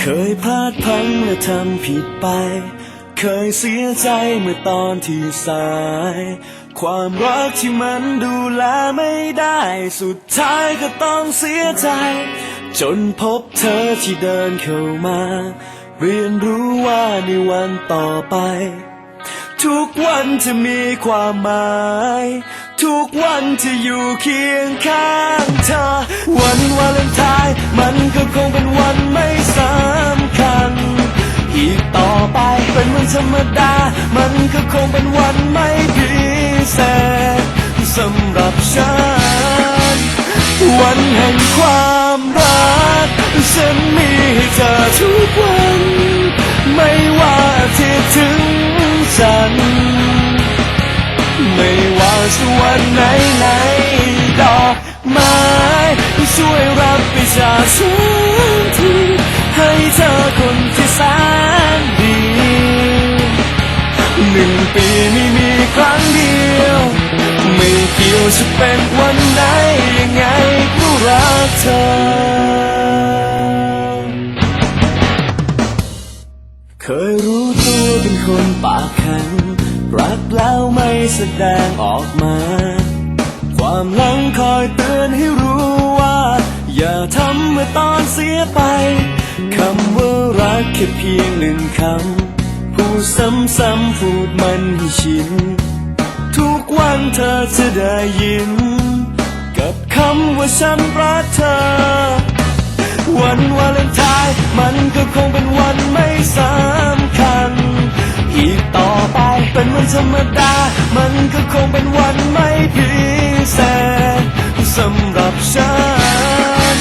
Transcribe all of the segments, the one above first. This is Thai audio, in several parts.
เคยพลาดพลั้งและทำผิดไป เคยเสียใจเมื่อตอนที่สาย ความรักที่มันดูแลไม่ได้ สุดท้ายก็ต้องเสียใจ จนพบเธอที่เดินเข้ามา เรียนรู้ว่าในวันต่อไป ทุกวันจะมีความหมาย ทุกวันจะอยู่เคียงข้างเธอ วันวาเลนไทน์มันก็คงเป็นวันไม่สำคัญ อีกต่อไปเป็นวันธรรมดา มันก็คงเป็นวันไม่พิเศษสำหรับฉัน วันแห่งความรักฉันมีให้เธอทุกวัน ไม้ช่วยรับไปจากฉันทีให้เธอคนที่แสนดีหนึ่งปีไม่มีครั้งเดียว ไม่เกี่ยวจะเป็นวันไหนยังไงก็รักเธอ เคยรู้ตัวเป็นคนปากแข็งรักแล้วไม่แสดงออกมา ความหลังคอยเตือนให้รู้ว่า อย่าทำเมื่อตอนเสียไปคำว่ารักแค่เพียงหนึ่งคำพูดซ้ำๆพูดมันให้ชิน ทุกวันเธอจะได้ยิน กับคำว่าฉันรักเธอ วันวาเลนไทน์มันก็คงเป็นวันไม่สำคัญ อีกต่อไปเป็นวันธรรมดา มันก็คงเป็นวันไม่พิเศษ สำหรับฉัน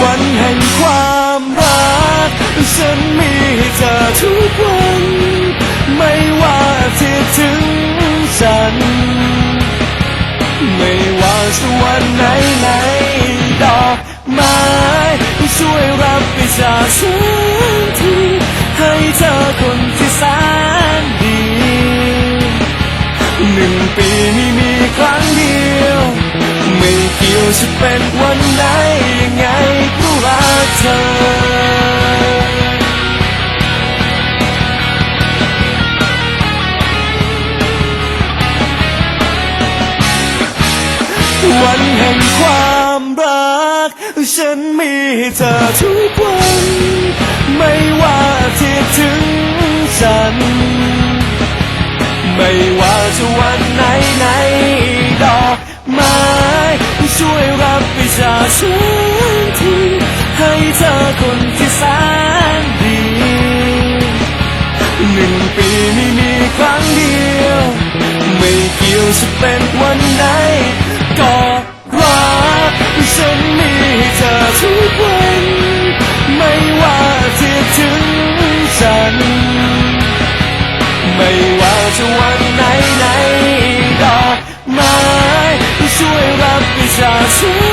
วันแห่งความรัก ฉันมีให้เธอทุกวัน ไม่ว่าที่ถึงฉัน ไม่ว่าจะวันไหนไหนดอกไม้ช่วยเรา จะเป็นวันไหนยังไงก็รักเธอ วันแห่งความรัก ฉันมีให้เธอทุกวัน ไม่ว่า ช่วยรับไปจากฉันทีให้เธอคนที่แสนดีหนึ่งปีไม่มีครั้งเดียว ไม่เกี่ยวจะเป็นวันไหนก็รักฉันมีให้เธอทุกวัน ไม่ว่าที่ถึงฉัน ไม่ว่าจะวันไหนไหนดอกไม้ช่วยรับ ไป